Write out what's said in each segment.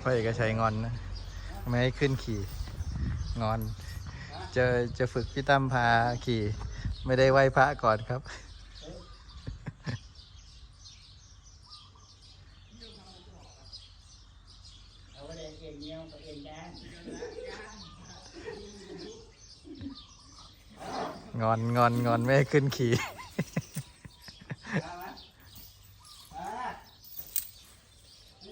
พ่อเอกชัยงอนนะไม่ให้ขึ้นขี่งอน จะจะฝึกพี่ตั้มพาขี่ ไม่ได้ไหว้พระก่อนครับ งอนงอนงอนไม่ให้ขึ้นขี่ เอามาอ่า ไ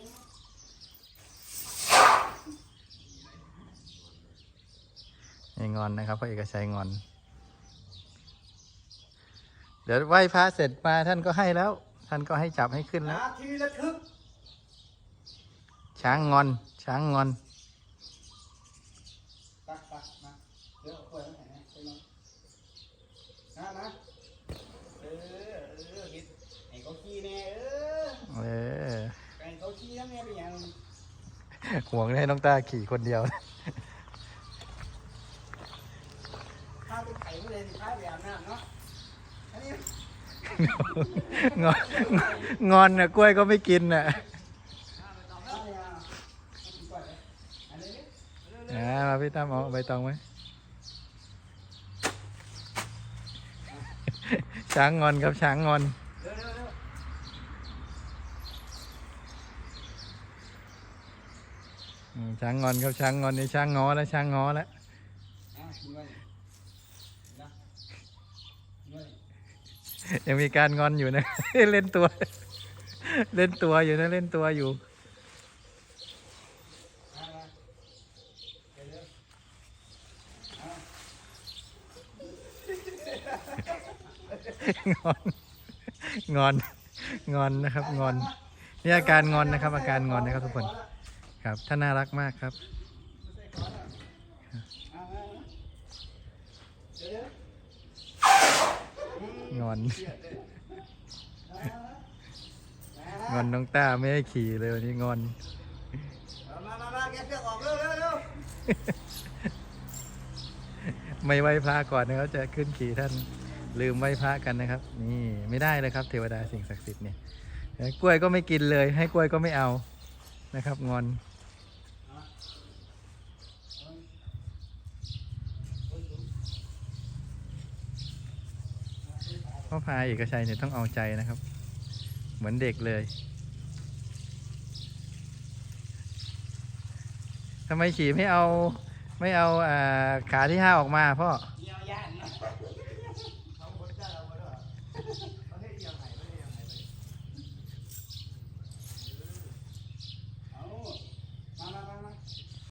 ม่ งอนนะครับพ่อเอกชัยงอน เดี๋ยวไหว้พระเสร็จมาท่านก็ให้แล้ว ท่านก็ให้จับให้ขึ้นแล้วนาทีระทึกช้างงอน ช้างงอนตักตักมาเดี๋ยวเอากล้วยมาใส่นะไปนอนนะนะเออเออเห็ดให้เขาขี้แน่เออเออให้เขาขี้ทั้งแน่เป็นอย่างห่วงให้น้องตาขี่คนเดียว ข้าวไปไข่มา เลยสิข้าไปอาบน้ำเนาะอันนี้งอนงอนน่ะกล้วยก็ไม่กินน่ะเอาไปอะเอากินก่อนเลยอันนี้ดิอ่ามาพี่ตั้มเอาใบตองไหมช้างงอนครับช้างงอน เร็วเร็วเร็วอืมช้างงอนครับช้างงอนนี่ช้างงอแล้วช้างงอแล้วอะกินไว้นะกินไว้ ยังมีการงอนอยู่นะ เล่นตัว เล่นตัวอยู่นะเล่นตัวอยู่งอนงอนงอนนะครับงอนนี่อาการงอนนะครับ อาการงอนนะครับทุกคนครับท่านน่ารักมากครับ เอามาเดี๋ยว ง อนๆเอามางอนน้องต้าไม่ให้ขี่เลยวันนี้งอนเอามามามาแกะเชือกออกเร็วเร็วเร็วไม่ไหว้พระก่อนนะครับจะขึ้นขี่ท่านลืมไหว้พระกันนะครับ นี่ไม่ได้เลยครับ เทวดาสิ่งศักดิ์สิทธิ์เนี่ยกล้วยก็ไม่กินเลย ให้กล้วยก็ไม่เอานะครับ งอน พ่อพายเอกชัยเนี่ยต้องเอาใจนะครับ เหมือนเด็กเลยทำไมฉี่ไม่เอาไม่เอาขาที่ห้าออกมาพ่อ